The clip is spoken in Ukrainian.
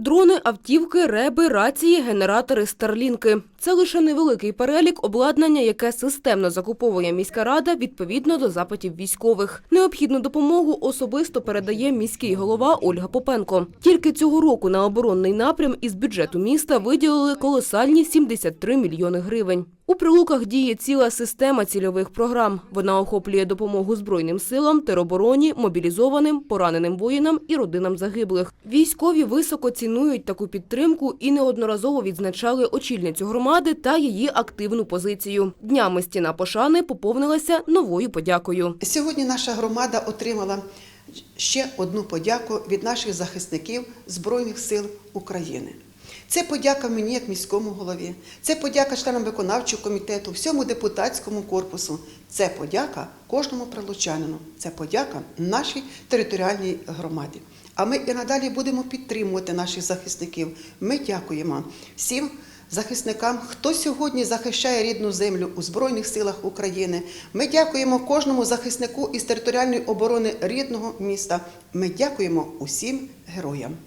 Дрони, автівки, реби, рації, генератори, старлінки – це лише невеликий перелік обладнання, яке системно закуповує міська рада відповідно до запитів військових. Необхідну допомогу особисто передає міський голова Ольга Попенко. Тільки цього року на оборонний напрям із бюджету міста виділили колосальні 73 мільйони гривень. У прилуках діє ціла система цільових програм. Вона охоплює допомогу Збройним силам, теробороні, мобілізованим, пораненим воїнам і родинам загиблих. Військові високо цінують таку підтримку і неодноразово відзначали очільницю громади та її активну позицію. Днями стіна пошани поповнилася новою подякою. Сьогодні наша громада отримала ще одну подяку від наших захисників Збройних сил України. Це подяка мені як міському голові, це подяка членам виконавчого комітету, всьому депутатському корпусу. Це подяка кожному прилучанину, це подяка нашій територіальній громаді. А ми і надалі будемо підтримувати наших захисників. Ми дякуємо всім захисникам, хто сьогодні захищає рідну землю у Збройних силах України. Ми дякуємо кожному захиснику із територіальної оборони рідного міста. Ми дякуємо усім героям.